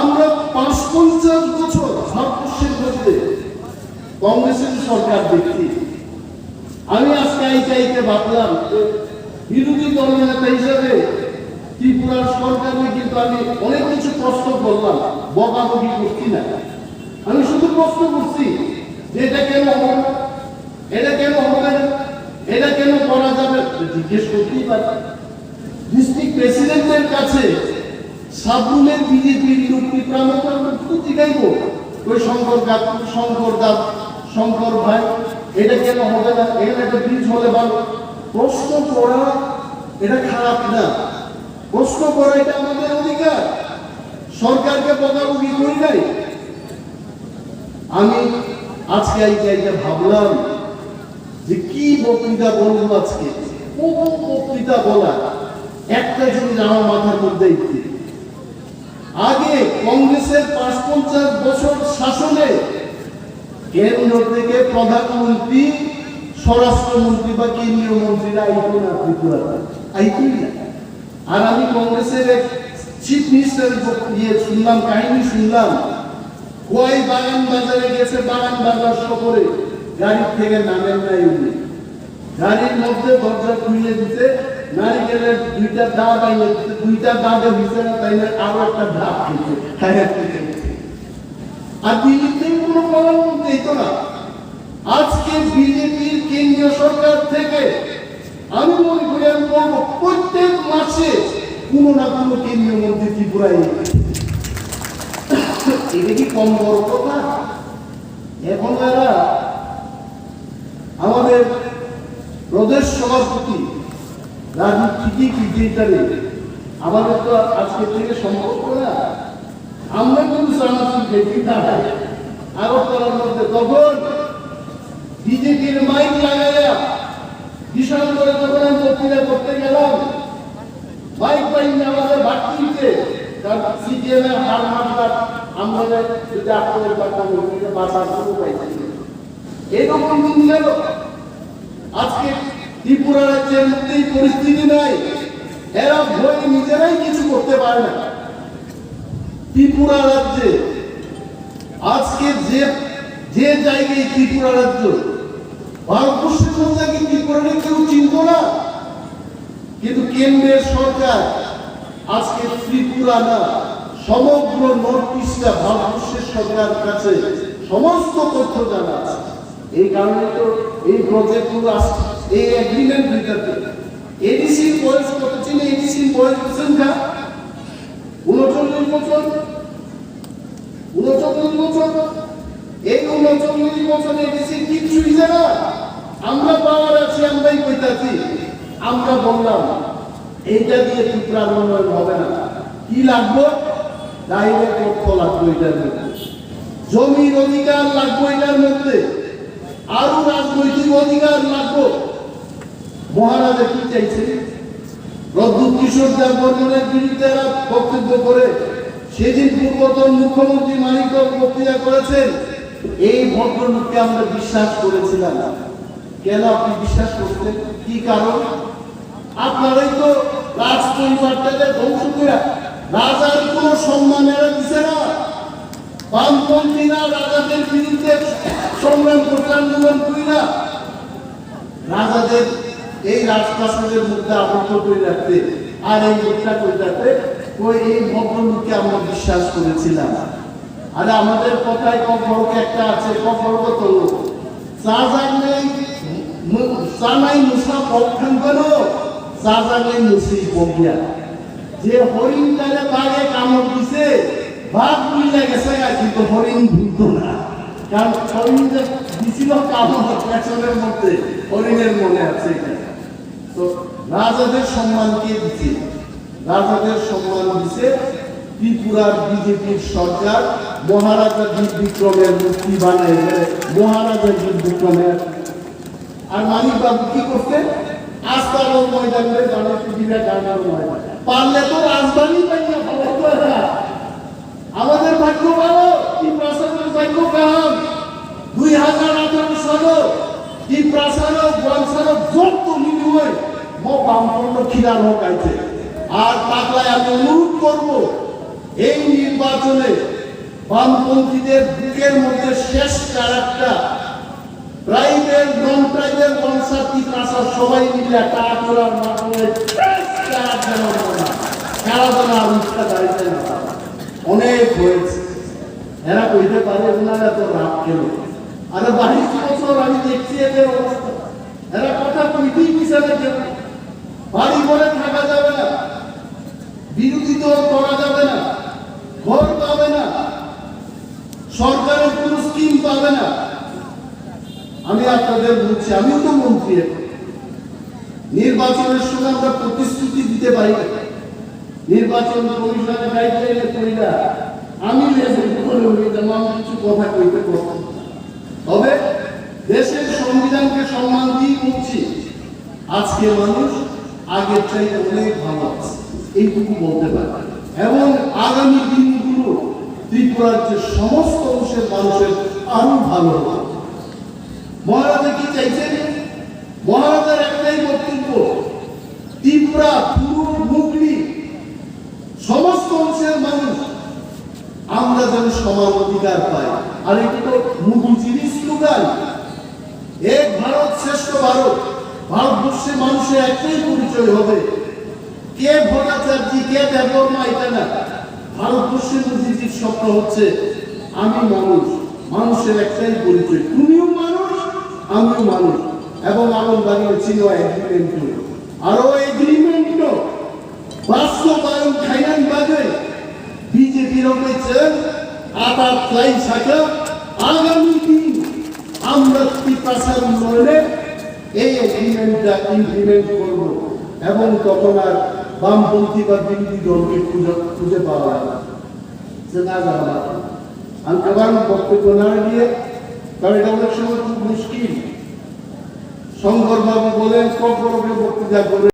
আমরা পাঁচ পঞ্চাশ বছর ভারতবর্ষের মধ্যে কংগ্রেসের সরকার দেখছি। আমি আজকে আইতে আইতে ভাবলাম বিরোধী দলনেতা হিসেবে ত্রিপুরার সরকারকে কিন্তু আমি অনেক কিছু প্রশ্ন করলাম, বকাবকি করছি না। আমি শুধু প্রশ্ন করছি যে এটা কেন হবে? এটা কেন হবে? এটা কেন করা যাবে? জিজ্ঞেস করতেই পারি ডিস্ট্রিক্ট প্রেসিডেন্টের কাছে সাবরুমের বিজেপির লোক ত্রিপুরামতার জিগাইব ওই শঙ্কর শঙ্কর দাস শঙ্কর ভাই, এটা কেন হবে না? এখানে একটা ব্রিজ হলে ভালো। প্রশ্ন করা এটা খারাপ না। প্রশ্ন করা এটা আমাদের অধিকার। সরকারকে বকাবকি করি নাই। আমি আজকে এই জায়গায় ভাবলাম যে কি বক্তৃতা বলব আজকে? কোন বক্তৃতা বলা? একটা জিনিস আমার মাথার মধ্যে। আগে কংগ্রেসের পাঁচ পঞ্চাশ বছর শাসনে কেন্দ্র থেকে প্রধানমন্ত্রী, স্বরাষ্ট্রমন্ত্রী বা কেন্দ্রীয় মন্ত্রীরা আইতো না ত্রিপুরাতে আইতই না। আর আমি কংগ্রেসের এক চিফ মিনিস্টারের ইয়ে শুনলাম, কাহিনী শুনলাম। কয় বাগান বাজারে গেছে, বাগান বাজার সফরে গাড়ি থেকে নামেন নাই উনি। গাড়ির মধ্যে দরজা খুলে দিতে নারিকেলের দুইটা দিতে দুইটা ডাবে হইছে না আরও একটা ডাব খেতে আর দিল্লিতে কোনো প্রধানমন্ত্রী এই তো না। আজকে বিজেপির কেন্দ্রীয় সরকার থেকে আমি মনে করি, আমি বলব, প্রত্যেক মাসে কোনো না কোনো কেন্দ্রীয় মন্ত্রী ত্রিপুরায় এটা কি কম বড় কথা? এখন এরা আমাদের প্রদেশ সভাপতি রাজু ঠিকই কি যেটারে আমাদের তো আজকে থেকে সম্ভব না। আমরা কিন্তু সামাজিক ব্যক্তি দাঁড়াই আগরতলার মধ্যে তখন বিজেপির মাইক লাগাইয়া বিশাল করে যখন আমি বক্তৃতা করতে গেলাম বাইক পাইনি আমাদের ভাট্টিতে তার সিজিএম এর হার মারবার আমরা যদি আপনাদের পাঠাম বাসার শুরু পাইছি এরকম দিন গেল। আজকে ত্রিপুরা রাজ্যের মধ্যে পরিস্থিতি নাই। এরা ভয় নিজেরাই কিছু করতে পারে না। ত্রিপুরা রাজ্যে আজকে যে যে জায়গায় ত্রিপুরা রাজ্য ভারতবর্ষের কি ত্রিপুরাকে কেউ চিনত না? কিন্তু কেন্দ্রের সরকার আজকে ত্রিপুরা না, সমগ্র নর্থ ইস্টটা ভারতবর্ষের সরকারের কাছে সমস্ত তথ্য জানা আছে এই কারণে তো এই প্রজেক্টগুলো আসছে। এই এগ্রিমেন্ট ভিতরে এডিসির বয়স কত ছিল? এডিসির বয়স না উনচল্লিশ বছর। উনচল্লিশ বছর। এই উনচল্লিশ বছর এডিসি কিচ্ছু হইছে না। আমরা পাওয়ার আছি, আমরাই কইতাছি। আমরা বললাম, এইটা দিয়ে ত্রিপুরার উন্নয়ন হবে না। কি লাগবে? ডাইরেক্ট অর্থ লাগবে এটার মধ্যে। জমির অধিকার লাগবে এটার মধ্যে। আরও রাজনৈতিক অধিকার লাগবে। মহারাজা কি চাইছে রদ্দুত কিশোর দেব বর্মনের বিরুদ্ধে বক্তব্য করে সেদিন পূর্বতন মুখ্যমন্ত্রী মানিক বক্তৃতা করেছেন। এই ভদ্রলোককে আমরা বিশ্বাস করেছিলাম। কেন আপনি বিশ্বাস করতেন কি কারণ? আপনারাই তো রাজ পরিবারটাকে ধ্বংস করে রাজার কোন সম্মান এরা দিছে না। বামপন্থীরা রাজাদের বিরুদ্ধে সংগ্রাম করতে আন্দোলন করি না রাজাদের এই রাজপ্রাসাদের মধ্যে আবদ্ধ করে রাখতে আর এই লোকটা করে রাখতে ওই এই ভদ্রলোককে আমরা বিশ্বাস করেছিলাম। আর আমাদের কথায় কখরক একটা আছে কখরক তো যে কিন্তু হরিণ না। কারণ হরিণ যে মধ্যে হরিণের মনে আছে এটা। তো রাজাদের সম্মান কে দিচ্ছে রাজাদের সম্মান দিচ্ছে ত্রিপুরার বিজেপির সরকার। মহারাজা বীর বিক্রমের মূর্তি মহারাজা বীর বিক্রমের। আর মানিক বাবু কি করতে আস্তালোর ময়দানে জানাতে দিবে গানার ময়দান। পারলে তো রাজধানী পাই না আমাদের ভাগ্য ভালো কি প্রাসাদের ভাগ্য কাহাম দুই হাজার আঠারো সালে প্রাসাদ বংশার যত মিলিয়ে মো বামপন্ন খিলার হোক আইছে। আর পাগলায় আমি অনুরোধ করব, এই নির্বাচনে বামপন্থীদের বুকের মধ্যে শেষ চারাকটা ট্রাইবেল নন ট্রাইবেল বংশাতি কাঁচা সবাই মিলে একটা আচরণ মাধ্যমে খেলাধুলা অনুষ্ঠান দাঁড়িয়ে না। অনেক হয়েছে। এরা কইতে পারে ওনারা তো রাগ কেন আরে বাইশ বছর আমি দেখছি এদের অবস্থা। এরা কথা কইতেই পিছনে কেন বাড়ি ঘরে থাকা যাবে না। বিরোধী দল করা যাবে না। ঘর পাবে না। সরকারের কোনো স্কিম পাবে না। আমি আপনাদের বলছি আমিও তো মন্ত্রী। নির্বাচনের সময় আমরা প্রতিশ্রুতি দিতে পারি না। নির্বাচন কমিশনের গাইডলাইনে করি না। আমি লেজে করে কিছু কথা কইতে পারব সংবিধানকে সম্মান দিয়ে বলছি আজকে মানুষ আগের চাইতে অনেক ভালো আছে। এইটুকু বলতে পারি। এবং আগামী দিনগুলো ত্রিপুরার সমস্ত অংশের মানুষের আরও ভালো হবে। মহারাজা কি চাইছেন? মহারাজার একটাই বক্তব্য, ত্রিপুরা পুরো হুগলি সমস্ত অংশের মানুষ, আমরা যেন সমান অধিকার পাই। আর এটা তো মুখুজিরই স্লোগান ভারত শ্রেষ্ঠ ভারত। ভারতবর্ষের মানুষের একটাই পরিচয় হবে। কে ভট্টাচার্য কে দেববর্মা এটা না। ভারতবর্ষের মুজিজির স্বপ্ন হচ্ছে, আমি মানুষ, মানুষের একটাই পরিচয়। তুমিও মানুষ, আমিও মানুষ। এবং আমার বাড়ির ছিল এগ্রিমেন্ট আরও এগ্রিমেন্ট বাস্তবায়ন খাইনান বাজে বিজেপির হয়েছে আটার ফ্লাই শাখা আগামী আমরা পিপাসার উন্নয়নে এই এগ্রিমেন্টটা ইমপ্লিমেন্ট করব। এবং তখন আর বামপন্থী বা বিরোধী দলকে খুঁজে খুঁজে পাওয়া যাবে না। যাওয়া আমি আবার বক্তব্য না দিয়ে কারণ এটা অনেক সময় খুব মুশকিল। শঙ্করবাবু বলেন কখনো বক্তৃতা করে